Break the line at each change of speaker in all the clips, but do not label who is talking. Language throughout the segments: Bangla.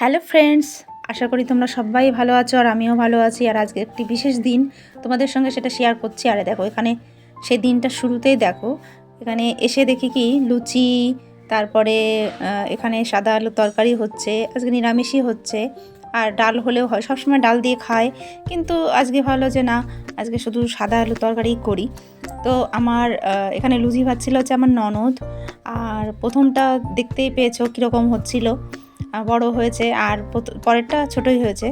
হ্যালো ফ্রেন্ডস, আশা করি তোমরা সবাই ভালো আছো আর আমিও ভালো আছি। আর আজকে একটি বিশেষ দিন তোমাদের সঙ্গে সেটা শেয়ার করছি। আরে দেখো, এখানে সেই দিনটা শুরুতেই দেখো। এখানে এসে দেখি কি, লুচি, তারপরে এখানে সাদা আলু তরকারি হচ্ছে, আজকে নিরামিষই হচ্ছে। আর ডাল হলেও হয়, সবসময় ডাল দিয়ে খায়। কিন্তু আজকে ভালো যে না, আজকে শুধু সাদা আলু তরকারি করি। তো আমার এখানে লুচি ভাত ছিল হচ্ছে আমার ননদ। আর প্রথমটা দেখতেই পেয়েছ কীরকম হচ্ছিল। বড় হয়েছে আর পরেরটা ছোটই হয়েছে।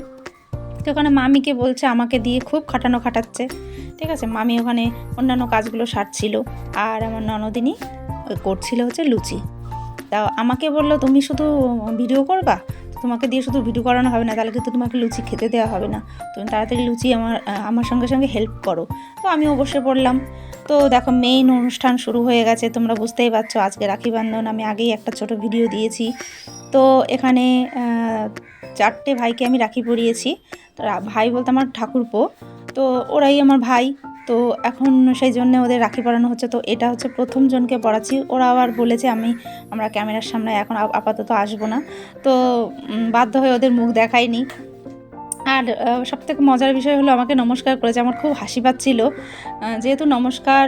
তো ওখানে মামিকে বলছে, আমাকে দিয়ে খুব খাটানো খাটাচ্ছে। ঠিক আছে, মামি ওখানে অন্যান্য কাজগুলো সারছিল আর আমার ননদিনী করছিল হচ্ছে লুচি। তা আমাকে বলল, তুমি শুধু ভিডিও করবা? তোমাকে দিয়ে শুধু ভিডিও করানো হবে না, তাহলে কিন্তু তোমাকে লুচি খেতে দেওয়া হবে না। তুমি তাড়াতাড়ি লুচি আমার আমার সঙ্গে সঙ্গে হেল্প করো। তো আমি বসে পড়লাম। তো দেখো মেইন অনুষ্ঠান শুরু হয়ে গেছে, তোমরা বুঝতেই পারছ, আজকে রাখি বন্ধন, আমি আগেই একটা ছোট ভিডিও দিয়েছি। তো এখানে চারটে ভাইকে আমি রাখি পরিয়েছি। ভাই বলতে আমার ঠাকুরপো। তো ওরাই আমার ভাই। তো এখন সেই জন্য ওদের রাখি পরানো হচ্ছে। তো এটা হচ্ছে প্রথম জনকে পড়াচ্ছি ওরা আবার বলেছে আমি, আমরা ক্যামেরার সামনে এখন আপাতত আসব না। তো বাধ্য হয়ে ওদের মুখ দেখাইনি। আর সব থেকে মজার বিষয় হলো আমাকে নমস্কার করেছে, আমার খুব হাসি পাচ্ছিল। যেহেতু নমস্কার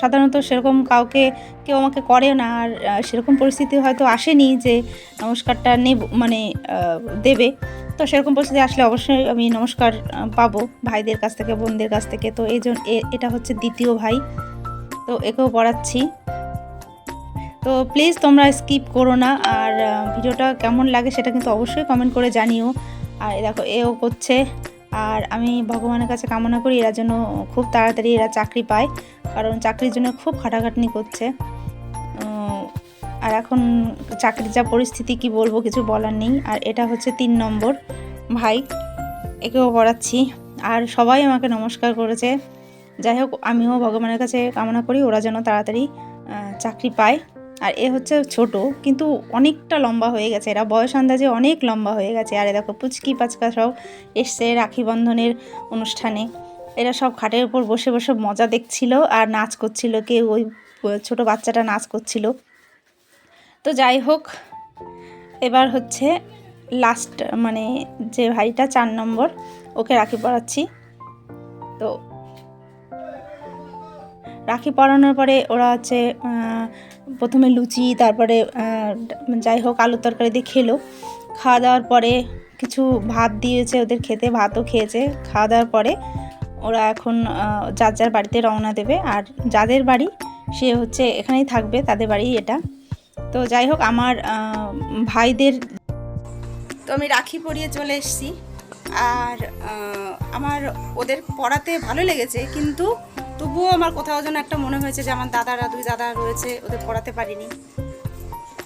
সাধারণত সেরকম কাউকে কেউ আমাকে করে না, আর সেরকম পরিস্থিতি হয়তো আসেনি যে নমস্কারটা নেব মানে দেবে। তো সেরকম পরিস্থিতি আসলে অবশ্যই আমি নমস্কার পাবো ভাইদের কাছ থেকে, বোনদের কাছ থেকে। তো এই জন্য এটা হচ্ছে দ্বিতীয় ভাই। তো একেও পড়াচ্ছি। তো প্লিজ তোমরা স্কিপ করো না, আর ভিডিওটা কেমন লাগে সেটা কিন্তু অবশ্যই কমেন্ট করে জানিও। আর দেখো, এও করছে। আর আমি ভগবানের কাছে কামনা করি, এরা যেন খুব তাড়াতাড়ি এরা চাকরি পায়, কারণ চাকরির জন্য খুব খাটাখাটনি করছে। আর এখন চাকরির যা পরিস্থিতি, কি বলব, কিছু বলার নেই। আর এটা হচ্ছে তিন নম্বর ভাই, একেও পড়াচ্ছি। আর সবাই আমাকে নমস্কার করেছে। যাই হোক, আমিও ভগবানের কাছে কামনা করি, ওরা যেন তাড়াতাড়ি চাকরি পায়। আর এ হচ্ছে ছোট, কিন্তু অনেকটা লম্বা হয়ে গেছে। এরা বয়স আন্দাজে অনেক লম্বা হয়ে গেছে। আর দেখো, পুচকি পাচকা সব এসছে রাখি বন্ধনের অনুষ্ঠানে। এরা সব খাটের উপর বসে বসে মজা দেখছিল আর নাচ করছিল। কেউ ওই ছোট বাচ্চাটা নাচ করছিল। তো যাই হোক, এবার হচ্ছে লাস্ট মানে যে ভাইটা চার নম্বর, ওকে রাখি পড়াচ্ছি তো রাখি পরানোর পরে ওরা হচ্ছে প্রথমে লুচি, তারপরে যাই হোক, আলুর তরকারি দিয়ে খেলো। খাওয়া দাওয়ার পরে কিছু ভাত দিয়েছে ওদের খেতে, ভাতও খেয়েছে। খাওয়া দাওয়ার পরে ওরা এখন যার যার বাড়িতে রওনা দেবে। আর যাদের বাড়ি, সে হচ্ছে এখানেই থাকবে, তাদের বাড়ি এটা। তো যাই হোক, আমার ভাইদের তো আমি রাখি পরিয়ে চলে এসেছি। আর আমার ওদের পড়াতে ভালো লেগেছে, কিন্তু তবুও আমার কোথাও যেন একটা মনে হয়েছে যে আমার দাদারা, দুই দাদা রয়েছে, ওদের পড়াতে পারিনি।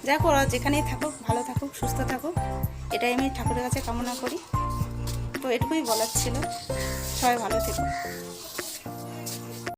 যাই হোক, ওরা যেখানেই থাকুক, ভালো থাকুক, সুস্থ থাকুক, এটাই আমি ঠাকুরের কাছে কামনা করি। তো এটুকুই বলার ছিল। সবাই ভালো থেকো।